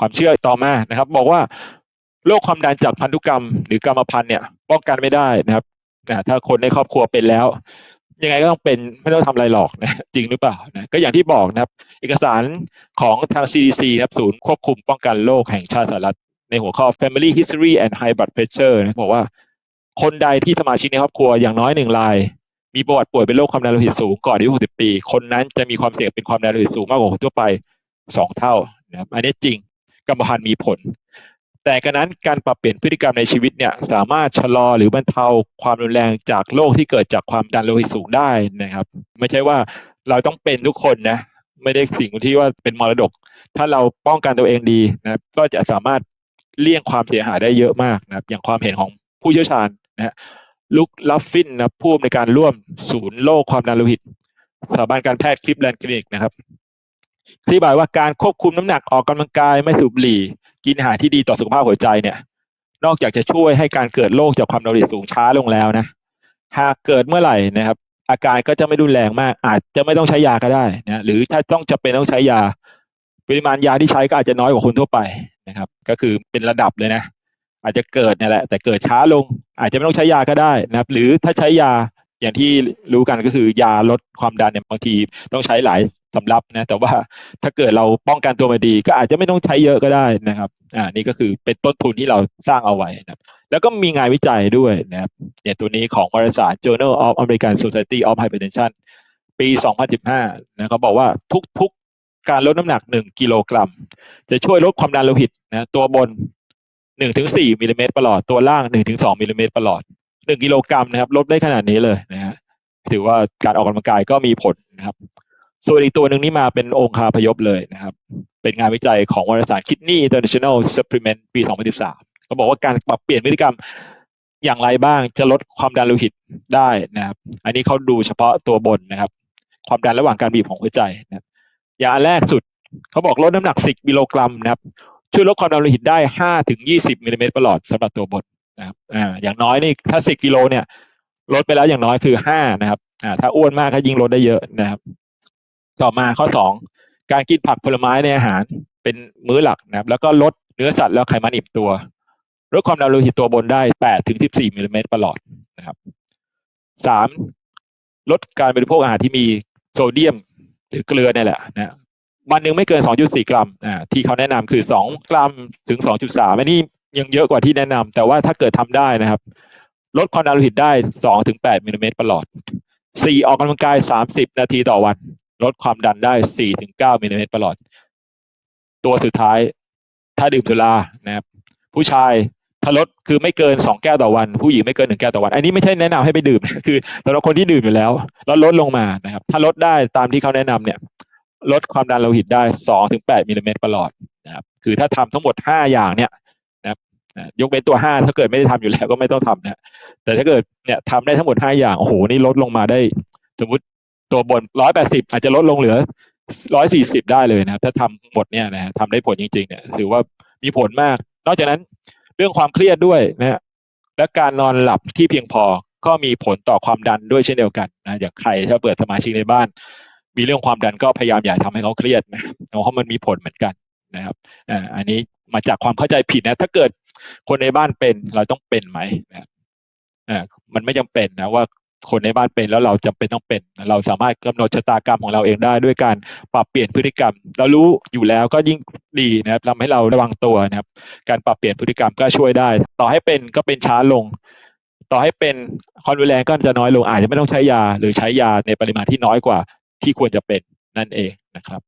ความเชื่อต่อมานะครับ บอกว่าโรคความดันจากพันธุกรรม หรือกรรมพันธุ์เนี่ยป้องกันไม่ได้นะครับอ่ถ้าคนในครอบครัวเป็นแล้ว ยังไงก็ต้องเป็นไม่ต้องทำอะไรหรอกนะจริงหรือเปล่านะก็อย่างที่บอกนะครับ เอกสารของทาง CDC นะครับศูนย์ควบคุมป้องกันโรคแห่งชาติสหรัฐในหัวข้อ Family History and High Blood Pressure นะบอกว่า คนใดที่สมาชิกในครอบครัวอย่างน้อยหนึ่งราย มีประวัติป่วยเป็นโรคความดันโลหิตสูงก่อนอายุ 60 ปี คนนั้นจะมีความเสี่ยงเป็นความดันโลหิตสูงมากกว่าคนทั่วไปสองเท่านะครับอันนี้จริง กรรมพันธุ์มีผล แต่กระนั้นการปรับเปลี่ยนพฤติกรรมในชีวิตเนี่ยสามารถชะลอหรือบรรเทาความรุนแรงจากโรคที่เกิดจากความดันโลหิตสูงได้นะครับ ไม่ใช่ว่าเราต้องเป็นทุกคนนะไม่ได้สิ่งที่ว่าเป็นมรดก ถ้าเราป้องกันตัวเองดีนะก็จะสามารถเลี่ยงความเสียหายได้เยอะมากนะครับ อย่างความเห็นของผู้เชี่ยวชาญนะฮะลุกลัฟฟินนะผู้ในวยการร่วมศูนย์โรคความดันโลหิตสถาบันการแพทย์คลิปแลนด์คลินิกนะครับ อธิบายว่าการควบคุมน้ำหนักออกกำลังกายไม่สูบบุหรี่ กินอาหารที่ดีต่อสุขภาพหัวใจเนี่ย นอกจากจะช่วยให้การเกิดโรคจากความดันโลหิตสูงช้าลงแล้วนะ หากเกิดเมื่อไหร่นะครับ อาการก็จะไม่รุนแรงมาก อาจจะไม่ต้องใช้ยาก็ได้นะหรือถ้าต้องจะเป็นต้องใช้ยา ปริมาณยาที่ใช้ก็อาจจะน้อยกว่าคนทั่วไปนะครับ ก็คือเป็นระดับเลยนะ อาจจะเกิดเนี่ยแหละ แต่เกิดช้าลง อาจจะไม่ต้องใช้ยาก็ได้นะครับ หรือถ้าใช้ยา อย่างที่รู้กันก็คือยาลดความดันเนี่ยบางทีต้องใช้หลายสำรับนะแต่ว่าถ้าเกิดเราป้องกันตัวมาดี ก็อาจจะไม่ต้องใช้เยอะก็ได้นะครับอ่านี่ก็คือเป็นต้นทุนที่เราสร้างเอาไว้นะครับแล้วก็มีงานวิจัยด้วยนะครับอย่างตัวนี้ของวารสาร Journal of American Society of Hypertension ปี 2015นะเขาบอกว่าทุกๆการลดน้ำหนัก 1 กิโลกรัม จะช่วยลดความดันโลหิตนะตัวบน 1-4มิลลิเมตรประหลอดตัวล่าง 1-2มิลลิเมตรประหลอด 1กิโลกรัมนะครับ ลดได้ขนาดนี้เลยนะฮะถือว่าการออกกำลังกายก็มีผลนะครับ ส่วนอีกตัวหนึ่งนี่มาเป็นองค์คาพยพเลยนะครับ เป็นงานวิจัยของวารสาร Kidney International Supplement ปี 2013เขาบอกว่าการปรับเปลี่ยนพฤติกรรมอย่างไรบ้างจะลดความดันโลหิตได้นะครับ อันนี้เขาดูเฉพาะตัวบนนะครับ ความดันระหว่างการบีบของหัวใจนะอย่างแรกสุดเขาบอกลดน้ำหนัก 10กิโลกรัมนะครับช่วยลดความดันโลหิตได้ 5 ถึง 20มิลลิเมตรประหลอดสำหรับตัวบน นะครับอ่าอย่างน้อยนี่ถ้า10กิโลเนี่ยลดไปแล้วอย่างน้อยคือ5นะครับอ่าถ้าอ้วนมากก็ยิ่งลดได้เยอะนะครับ ต่อมาข้อ2การกินผักผลไม้ในอาหารเป็นมื้อหลักนะครับ แล้วก็ลดเนื้อสัตว์แล้วไขมันอิ่มตัวลดความดันโลหิตตัวบนได้8ถึง14มิลลิเมตรประหลอดนะครับสามลดการบริโภคอาหารที่มีโซเดียมหรือเกลือเนี่ยแหละนะวันหนึ่งไม่เกิน 2.4 กรัมอ่าที่เขาแนะนำคือ 2 กรัมถึง 2.3อันนี้ ยังเยอะกว่าที่แนะนำแต่ว่าถ้าเกิดทำได้นะครับ ลดความดันโลหิตได้2ถึง8มิลลิเมตรประหลอดสี่ออกกำลังกาย30นาทีต่อวัน ลดความดันได้4ถึง9มิลลิเมตรประหลอด ตัวสุดท้าย ถ้าดื่มสุรานะครับ ผู้ชายถ้าลดคือไม่เกินสองแก้วต่อวัน ผู้หญิงไม่เกินหนึ่งแก้วต่อวัน อันนี้ไม่ใช่แนะนำให้ไปดื่ม คือสำหรับคนที่ดื่มอยู่แล้วแล้วลดลงมานะครับ ถ้าลดได้ตามที่เขาแนะนำเนี่ย ลดความดันโลหิตได้สองถึงแปดมิลลิเมตรประหลอดนะครับ คือถ้าทำทั้งหมดห้าอย่างเนี่ย ยกเว้นตัวห้าถ้าเกิดไม่ได้ทำอยู่แล้วก็ไม่ต้องทำนะแต่ถ้าเกิดเนี่ยทำได้ทั้งหมดห้าอย่างโอ้โหนี่ลดลงมาได้ สมมติตัวบนร้อยแปดสิบอาจจะลดลงเหลือร้อยสี่สิบได้เลยนะครับ ถ้าทำหมดเนี่ยนะฮะทำได้ผลจริงๆเนี่ยถือว่ามีผลมาก นอกจากนั้นเรื่องความเครียดด้วยนะและการนอนหลับที่เพียงพอก็มีผลต่อความดันด้วยเช่นเดียวกันนะอย่างใครถ้าเปิดสมาชิกในบ้าน มีเรื่องความดันก็พยายามอย่าทำให้เขาเครียดนะเพราะมันมีผลเหมือนกันนะครับอ่าอันนี้ มาจากความเข้าใจผิดนะ ถ้าเกิดคนในบ้านเป็นเราต้องเป็นไหมนะอ่ามันไม่จำเป็นนะว่าคนในบ้านเป็นแล้วเราจำเป็นต้องเป็น เราสามารถกำหนดชะตากรรมของเราเองได้ด้วยการปรับเปลี่ยนพฤติกรรม เรารู้อยู่แล้วก็ยิ่งดีนะครับทำให้เราระวังตัวนะครับ การปรับเปลี่ยนพฤติกรรมก็ช่วยได้ ต่อให้เป็นก็เป็นช้าลง ต่อให้เป็นความรุนแรงก็จะน้อยลงอาจจะไม่ต้องใช้ยา หรือใช้ยาในปริมาณที่น้อยกว่าที่ควรจะเป็นนั่นเองนะครับ